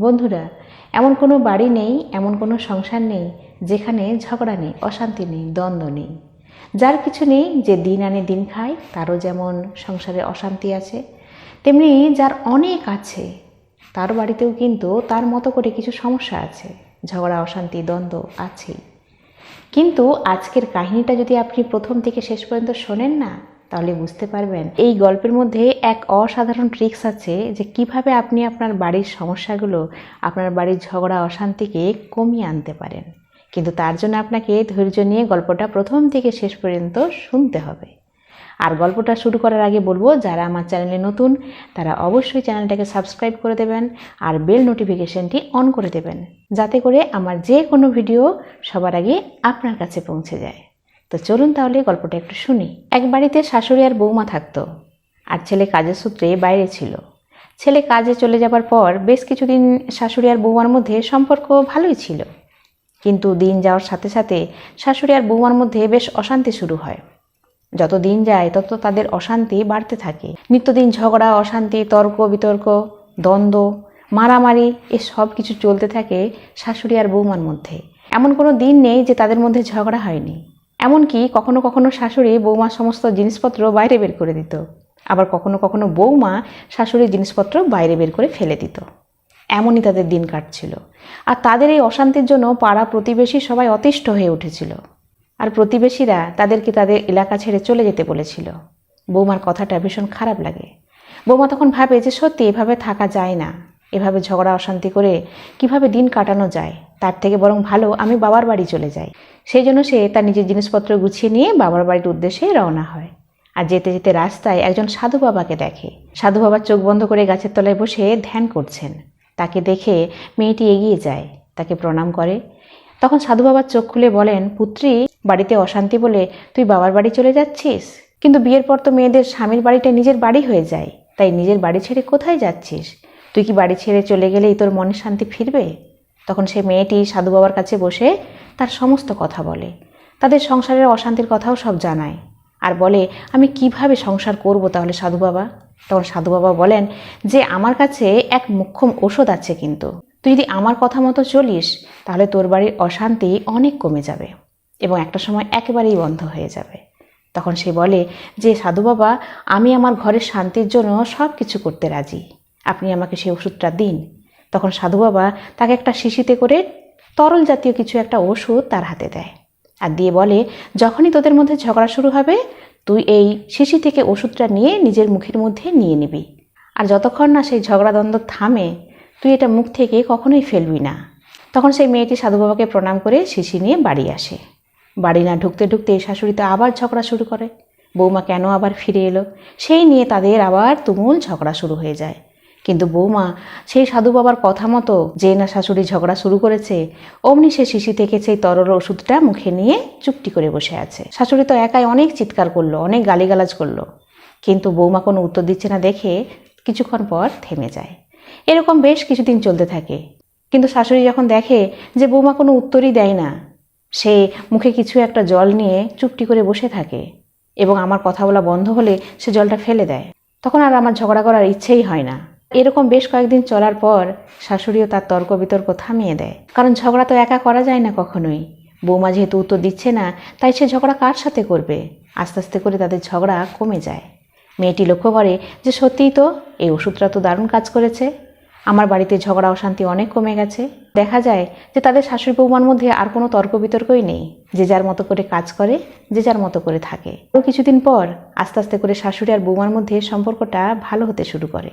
বন্ধুরা, এমন কোনো বাড়ি নেই, এমন কোনো সংসার নেই, যেখানে ঝগড়া নেই, অশান্তি নেই, দ্বন্দ্ব নেই। যার কিছু নেই, যে দিন আনে দিন খায়, তারও যেমন সংসারে অশান্তি আছে, তেমনি যার অনেক আছে, তার বাড়িতেও কিন্তু তার মতো করে কিছু সমস্যা আছে, ঝগড়া, অশান্তি, দ্বন্দ্ব আছেই। কিন্তু আজকের কাহিনীটা যদি আপনি প্রথম থেকে শেষ পর্যন্ত শোনেন না তাহলে বুঝতে পারবেন। এই গল্পের মধ্যে এক অসাধারণ ট্রিক্স আছে যে কীভাবে আপনি আপনার বাড়ির সমস্যাগুলো, আপনার বাড়ির ঝগড়া, অশান্তিকে কমিয়ে আনতে পারেন। কিন্তু তার জন্য আপনাকে ধৈর্য নিয়ে গল্পটা প্রথম থেকে শেষ পর্যন্ত শুনতে হবে। আর গল্পটা শুরু করার আগে বলব, যারা আমার চ্যানেলে নতুন, তারা অবশ্যই চ্যানেলটাকে সাবস্ক্রাইব করে দেবেন আর বেল নোটিফিকেশনটি অন করে দেবেন। যাতে করে আমার যে কোনো ভিডিও সবার আগে আপনার কাছে পৌঁছে যায়। তো চলুন তাহলে গল্পটা একটু শুনি। এক বাড়িতে শাশুড়ি আর বৌমা থাকতো, আর ছেলে কাজের সূত্রে বাইরে ছিল। ছেলে কাজে চলে যাবার পর বেশ কিছুদিন শাশুড়ি আর বৌমার মধ্যে সম্পর্ক ভালোই ছিল। কিন্তু দিন যাওয়ার সাথে সাথে শাশুড়ি আর বৌমার মধ্যে বেশ অশান্তি শুরু হয়। যত দিন যায়, তত তাদের অশান্তি বাড়তে থাকে। নিত্যদিন ঝগড়া, অশান্তি, তর্ক, বিতর্ক, দ্বন্দ্ব, মারামারি এ সব কিছু চলতে থাকে শাশুড়ি আর বৌমার মধ্যে। এমন কোনো দিন নেই যে তাদের মধ্যে ঝগড়া হয়নি। এমনকি কখনো কখনো শাশুড়ি বৌমার সমস্ত জিনিসপত্র বাইরে বের করে দিত। আবার কখনো কখনো বৌমা শাশুড়ির জিনিসপত্র বাইরে বের করে ফেলে দিত। এমনই তাদের দিন কাটছিল। আর তাদের এই অশান্তির জন্য পাড়া প্রতিবেশী সবাই অতিষ্ঠ হয়ে উঠেছিল। আর প্রতিবেশীরা তাদেরকে তাদের এলাকা ছেড়ে চলে যেতে বলেছিল। বৌমার কথাটা ভীষণ খারাপ লাগে। বৌমা তখন ভাবে যে সত্যি এভাবে থাকা যায় না। এভাবে ঝগড়া, অশান্তি করে কীভাবে দিন কাটানো যায়, তার থেকে বরং ভালো আমি বাবার বাড়ি চলে যাই। সেই জন্য সে তার নিজের জিনিসপত্র গুছিয়ে নিয়ে বাবার বাড়ির উদ্দেশ্যে রওনা হয়। আর যেতে যেতে রাস্তায় একজন সাধু বাবাকে দেখে। সাধু বাবার চোখ বন্ধ করে গাছের তলায় বসে ধ্যান করছেন। তাকে দেখে মেয়েটি এগিয়ে যায়, তাকে প্রণাম করে। তখন সাধু বাবার চোখ খুলে বলেন, পুত্রী, বাড়িতে অশান্তি বলে তুই বাবার বাড়ি চলে যাচ্ছিস? কিন্তু বিয়ের পর তো মেয়েদের স্বামীর বাড়িটা নিজের বাড়ি হয়ে যায়। তাই নিজের বাড়ি ছেড়ে কোথায় যাচ্ছিস? তুই কি বাড়ি ছেড়ে চলে গেলেই তোর মনে শান্তি ফিরবে? তখন সে মেয়েটি সাধু বাবার কাছে বসে তার সমস্ত কথা বলে। তাদের সংসারের অশান্তির কথাও সব জানায়। আর বলে, আমি কীভাবে সংসার করব তাহলে সাধু বাবা? তখন সাধু বাবা বলেন, যে আমার কাছে এক মুখ্যম ওষুধ আছে কিন্তু। তুই যদি আমার কথা মতো চলিস, তাহলে তোর বাড়ির অশান্তি অনেক কমে যাবে এবং একটা সময় একেবারেই বন্ধ হয়ে যাবে। তখন সে বলে, যে সাধু বাবা, আমি আমার ঘরের শান্তির জন্য সব কিছু করতে রাজি। আপনি আমাকে সেই ওষুধটা দিন। তখন সাধু বাবা তাকে একটা শিশিতে করে তরল জাতীয় কিছু একটা ওষুধ তার হাতে দেয় আর দিয়ে বলে, যখনই তোদের মধ্যে ঝগড়া শুরু হবে, তুই এই শিশি থেকে ওষুধটা নিয়ে নিজের মুখের মধ্যে নিয়ে নিবি। আর যতক্ষণ না সেই ঝগড়া দ্বন্দ্ব থামে, তুই এটা মুখ থেকে কখনোই ফেলবি না। তখন সেই মেয়েটি সাধু বাবাকে প্রণাম করে শিশি নিয়ে বাড়ি আসে। বাড়ি না ঢুকতে ঢুকতে শাশুড়ি তো আবার ঝগড়া শুরু করে। বৌমা কেন আবার ফিরে এলো? সেই নিয়ে তাদের আবার তুমুল ঝগড়া শুরু হয়ে যায়। কিন্তু বৌমা, সেই সাধু বাবার কথা মতো যে না শাশুড়ি ঝগড়া শুরু করেছে, অমনি সে শিশি থেকে সেই তরল ওষুধটা মুখে নিয়ে চুপটি করে বসে আছে। শাশুড়ি তো একাই অনেক চিৎকার করল, অনেক গালিগালাজ করল। কিন্তু বৌমা কোনো উত্তর দিচ্ছে না দেখে কিছুক্ষণ পর থেমে যায়। এরকম বেশ কিছুদিন চলতে থাকে। কিন্তু শাশুড়ি যখন দেখে যে বৌমা কোনো উত্তরই দেয় না, সে মুখে কিছু একটা জল নিয়ে চুপটি করে বসে থাকে এবং আমার কথা বলা বন্ধ হলে সে জলটা ফেলে দেয়। তখন আর আমার ঝগড়া করার ইচ্ছেই হয় না। এরকম বেশ কয়েকদিন চলার পর শাশুড়িও তার তর্ক বিতর্ক থামিয়ে দেয়। কারণ ঝগড়া তো একা করা যায় না কখনোই। বৌমা যেহেতু উত্তর দিচ্ছে না, তাই সে ঝগড়া কার সাথে করবে? আস্তে আস্তে করে তাদের ঝগড়া কমে যায়। মেয়েটি লক্ষ্য করে যে সত্যিই তো এই ওষুধটা তো দারুণ কাজ করেছে। আমার বাড়িতে ঝগড়া অশান্তি অনেক কমে গেছে। দেখা যায় যে তাদের শাশুড়ি বৌমার মধ্যে আর কোনো তর্ক বিতর্কই নেই। যে যার মতো করে কাজ করে, যে যার মতো করে থাকে। তো কিছুদিন পর আস্তে আস্তে করে শাশুড়ি আর বৌমার মধ্যে সম্পর্কটা ভালো হতে শুরু করে।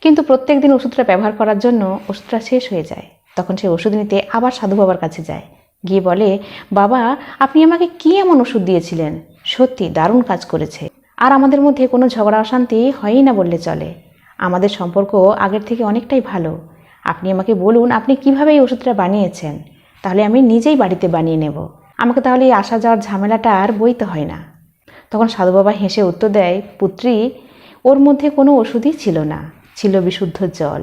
কিন্তু প্রত্যেক দিন ওষুধটা ব্যবহার করার জন্য ওষুধটা শেষ হয়ে যায়। তখন সে ওষুধ নিতে আবার সাধু বাবার কাছে যায়। গিয়ে বলে, বাবা, আপনি আমাকে কি এমন ওষুধ দিয়েছিলেন? সত্যি দারুণ কাজ করেছে। আর আমাদের মধ্যে কোনো ঝগড়া অশান্তি হয়ই না বললে চলে। আমাদের সম্পর্ক আগের থেকে অনেকটাই ভালো। আপনি আমাকে বলুন, আপনি কীভাবে এই ওষুধটা বানিয়েছেন? তাহলে আমি নিজেই বাড়িতে বানিয়ে নেব। আমাকে তাহলে এই আসা যাওয়ার ঝামেলাটা আর বইতে হয় না। তখন সাধু বাবা হেসে উত্তর দেয়, পুত্রী, ওর মধ্যে কোনো ওষুধই ছিল না। ছিল বিশুদ্ধ জল।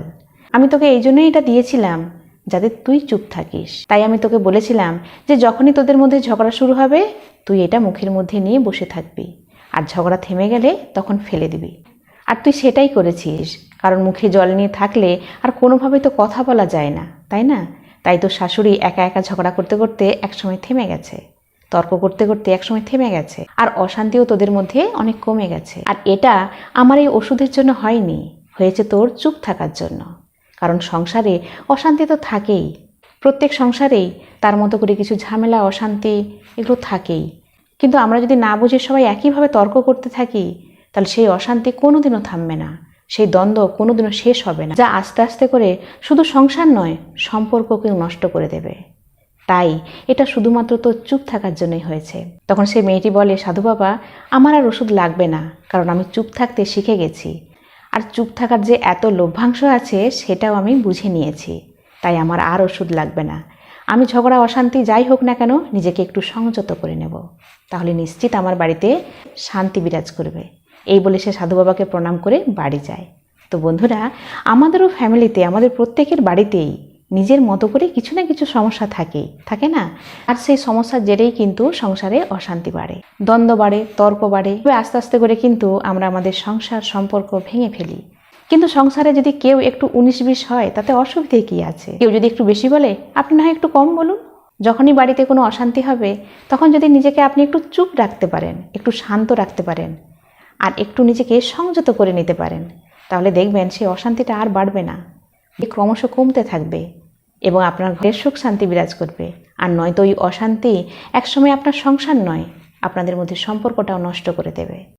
আমি তোকে এই জন্যই এটা দিয়েছিলাম যাতে তুই চুপ থাকিস। তাই আমি তোকে বলেছিলাম যে যখনই তোদের মধ্যে ঝগড়া শুরু হবে, তুই এটা মুখের মধ্যে নিয়ে বসে থাকবি। আর ঝগড়া থেমে গেলে তখন ফেলে দিবি। আর তুই সেটাই করেছিস, কারণ মুখে জল নিয়ে থাকলে আর কোনোভাবে তো কথা বলা যায় না, তাই না? তাই তো শাশুড়ি একা একা ঝগড়া করতে করতে একসময় থেমে গেছে। তর্ক করতে করতে একসময় থেমে গেছে। আর অশান্তিও তোদের মধ্যে অনেক কমে গেছে। আর এটা আমার এই ওষুধের জন্য হয়নি। হয়েছে তোর চুপ থাকার জন্য। কারণ সংসারে অশান্তি তো থাকেই। প্রত্যেক সংসারেই তার মতো করে কিছু ঝামেলা, অশান্তি এগুলো থাকেই। কিন্তু আমরা যদি না বুঝে সবাই একইভাবে তর্ক করতে থাকি, তাহলে সেই অশান্তি কোনোদিনও থামবে না। সেই দ্বন্দ্ব কোনোদিনও শেষ হবে না। যা আস্তে আস্তে করে শুধু সংসার নয়, সম্পর্ককেও নষ্ট করে দেবে। তাই এটা শুধুমাত্র তো চুপ থাকার জন্যই হয়েছে। তখন সে মেয়েটি বলে, সাধু বাবা, আমার আর ওষুধ লাগবে না। কারণ আমি চুপ থাকতে শিখে গেছি। আর চুপ থাকার যে এত লভ্যাংশ আছে সেটাও আমি বুঝে নিয়েছি। তাই আমার আর ওষুধ লাগবে না। আমি ঝগড়া, অশান্তি যাই হোক না কেন নিজেকে একটু সংযত করে নেব। তাহলে নিশ্চিত আমার বাড়িতে শান্তি বিরাজ করবে। এই বলে সে সাধু বাবাকে প্রণাম করে বাড়ি যায়। তো বন্ধুরা, আমাদেরও ফ্যামিলিতে আমাদের প্রত্যেকের বাড়িতেই নিজের মতো করে কিছু না কিছু সমস্যা থাকে থাকে না? আর সেই সমস্যার জেরেই কিন্তু সংসারে অশান্তি বাড়ে, দ্বন্দ্ব বাড়ে, তর্ক বাড়ে। আস্তে আস্তে করে কিন্তু আমরা আমাদের সংসার সম্পর্ক ভেঙে ফেলি। কিন্তু সংসারে যদি কেউ একটু উনিশ বিশ হয়, তাতে অসুবিধে কি আছে? কেউ যদি একটু বেশি বলে, আপনি না একটু কম বলুন। যখনই বাড়িতে কোনো অশান্তি হবে, তখন যদি নিজেকে আপনি একটু চুপ রাখতে পারেন, একটু শান্ত রাখতে পারেন, আর একটু নিজেকে সংযত করে নিতে পারেন, তাহলে দেখবেন সেই অশান্তিটা আর বাড়বে না। ক্রমশ কমতে থাকবে। এবং আপনার ঘরের সুখ শান্তি বিরাজ করবে। আর নয়তো ওই অশান্তি একসময় আপনার সংসার নয়, আপনাদের মধ্যে সম্পর্কটাও নষ্ট করে দেবে।